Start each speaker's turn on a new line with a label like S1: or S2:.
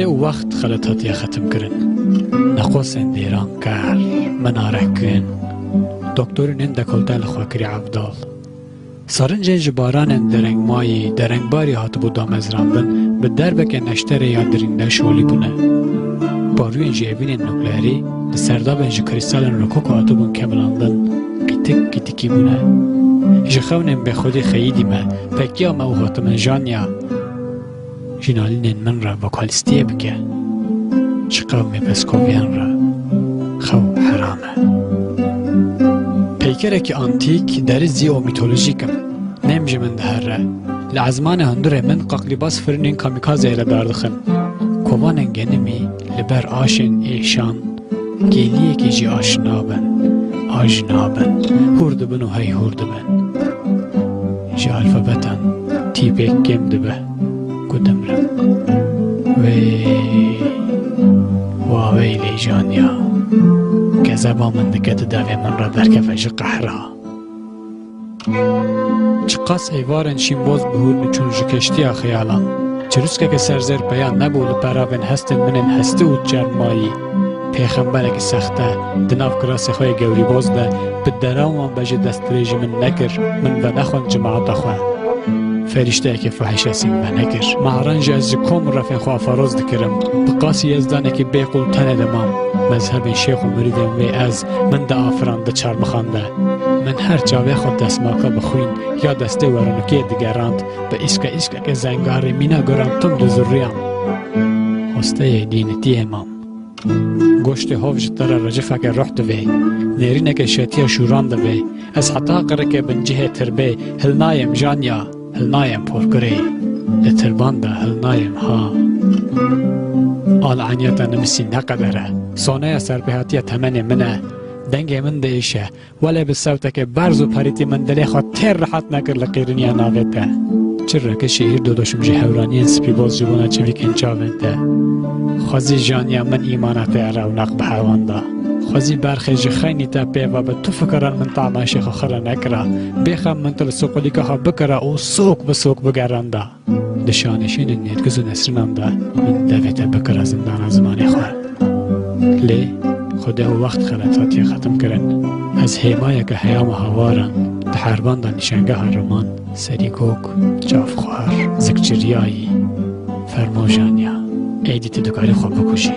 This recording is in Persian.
S1: دێ و وەخت خەلەت هەتیە خەتمکردن نەخۆسێن دێران کار منارەکوێن دکتۆرنێن دەکۆلتە لە خۆکری عەبداڵ. سەرنجێ ji baranên derengmayî derengbarî hatibû damezrandin bi derbeke neşterê ya dirînde şolî bûne. Barûyên ji evînên nukleerî li serdabên ji kristalên rokoko hatibûn kemilandin qîtik qîtikî bûne. Ji xewnên bexwedî xeyîdî me pekiya me û hatimincaniya ما و هاتم جانیا جنالین من را وکالیستیه بکه چقاو می پسکوویان را خو حرامه پیکرێکی ئانتیک دەرزی و میتۆلۆژیکم نێمژ من دەهرە لە عزمانە هەندورێ من قەقلی باس فرنین کامیکازێ لە داردخن کۆوانێن گەنمی لەبەر ئاشێن ئێشان گێلیەکی ژی ئاشنابن ئاژنابن هور دبن و هەی هور دبن ژی گێم دبە گودەمرم وێ واوەی لێژانیا گەزەبا من دکەتە داوێ من ڕە دەرکەفە ژ قەحرا چ قەس ئەیوارن شین بۆز بهور چون ژ کەشتیا خەیاڵان چروسکەکە سەرزەر پەیان نەبوو لە پەراوێن هەستن منن هەستە و جەرمایی پێخەمبەرێکی سەختە دناو کراسی خۆی گەوری بۆزدە بدەراوان بەژە دەستێژی من نەکرد من بە نەخۆن جماعتە خوێ فەریشتەیەکی فەحیشەسیم بە نەکرد ماڕەنجە ئەز کۆم ڕەفێن خوا فەرۆز دکرم. بقاسی یەزدانێکی بێقول تەنە دەمام مەزهبی شێخ و مریدم وێ ئەز من دە دە چارمەخاندە من هەر چاوێ خۆ دەستماکە بخوین یا دەستێ وەرنکێ دگەڕاند بە ئیسکە ئیسکەکە زەنگاری مینا گۆرانتم لە زڕیان خۆستەیە دینەتی ئێمام گۆشتی هۆڤژ تەرە ڕەجفەکە ڕۆح دەوێ نێرینەکە شێتیە شوران دەبێ ئەس حتا قڕێکێ بنجهێ تربێ هەلنایەم ژانیا هەلنایەم پۆرگرێ لە ترباندا هەلنایەم ها. ئالعانیەتە نمسی نەقەدەرە سۆنەیە سەرپێهاتیە تەمەنێ منە دەنگێ من دەیشە وەلێ بسەوتەکە بەرز و پەریتی من دلێ خۆ تێر ڕحات نەکرد لە قیرنیا ناوێتە چڕەکە شێهیر دۆدۆشمژی هەورانیان سپی بۆز جبوونە چەویکەن چاوێتە خۆزی ژانیا من ئیمانەتە ڕاوناق بە خزی برخی خيني تا بي و به تو فکران من طعم شیخ خره نکره بخم من تل سوکولی که ها بکرا أو سوک به سوق بگرنده دشانشین نیتگز و نسرننده من دویت بکرا زندان زمانی خواه لی خود أو وقت خلطاتی ختم کرن. از حیمایه که حیام هوارن تحربان دا نشنگه ها رومان سری هرمان جاف خوار. زکچریایی. فرموشانیا. ایدی تو دکاری خواب بکشی